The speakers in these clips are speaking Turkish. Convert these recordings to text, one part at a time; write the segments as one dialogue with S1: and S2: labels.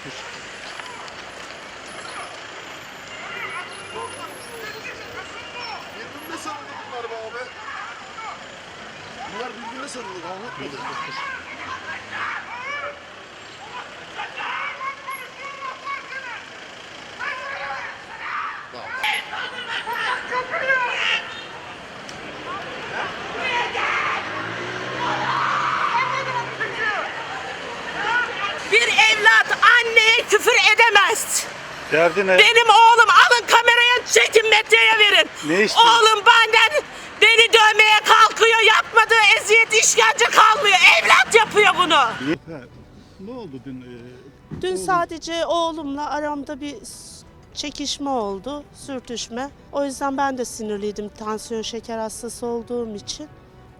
S1: Birbirine sarıldı bunlar be abi. Bunlar birbirine sarıldı. Anlatmadı.
S2: Bir evlat küfür edemez.
S3: Derdi ne?
S2: Benim oğlum alın kameraya çekin medyaya verin.
S3: Ne istiyor?
S2: Oğlum benden beni dövmeye kalkıyor. Yapmadığı eziyet işkence kalmıyor. Evlat yapıyor bunu.
S3: Ne oldu dün? e,
S4: Dün sadece oğlumla aramda bir çekişme oldu, sürtüşme. O yüzden ben de sinirliydim tansiyon şeker hastası olduğum için.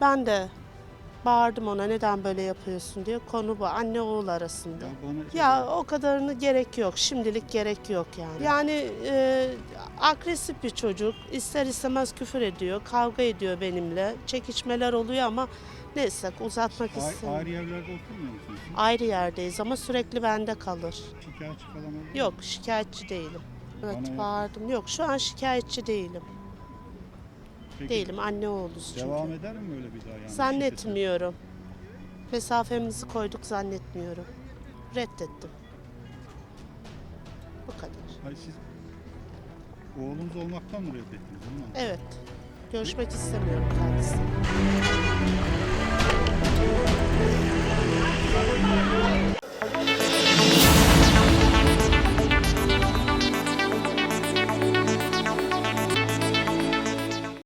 S4: Ben de bağırdım ona neden böyle yapıyorsun diye. Konu bu anne oğul arasında.
S3: Ya bana-
S4: Ya o kadarını gerek yok. Şimdilik gerek yok yani. Yani e, agresif bir çocuk. ister istemez küfür ediyor, kavga ediyor benimle. Çekişmeler oluyor ama neyse uzatmak istemiyorum.
S3: ayrı yerlerde oturmuyor musunuz?
S4: Ayrı yerdeyiz ama sürekli bende kalır.
S3: Şikayetçi falan?
S4: Yok şikayetçi değilim. Evet
S3: Bana-
S4: bağırdım. Yok şu an şikayetçi değilim.
S3: Peki,
S4: Değilim anne oğluz çünkü.
S3: Devam eder mi böyle bir daha yani?
S4: Zannetmiyorum. Mesafemizi koyduk zannetmiyorum. Reddettim. Bu kadar.
S3: Hayır siz oğlunuz olmaktan mı reddettiniz? Onu mu?
S4: Evet. Görüşmek istemiyorum kendisiyle.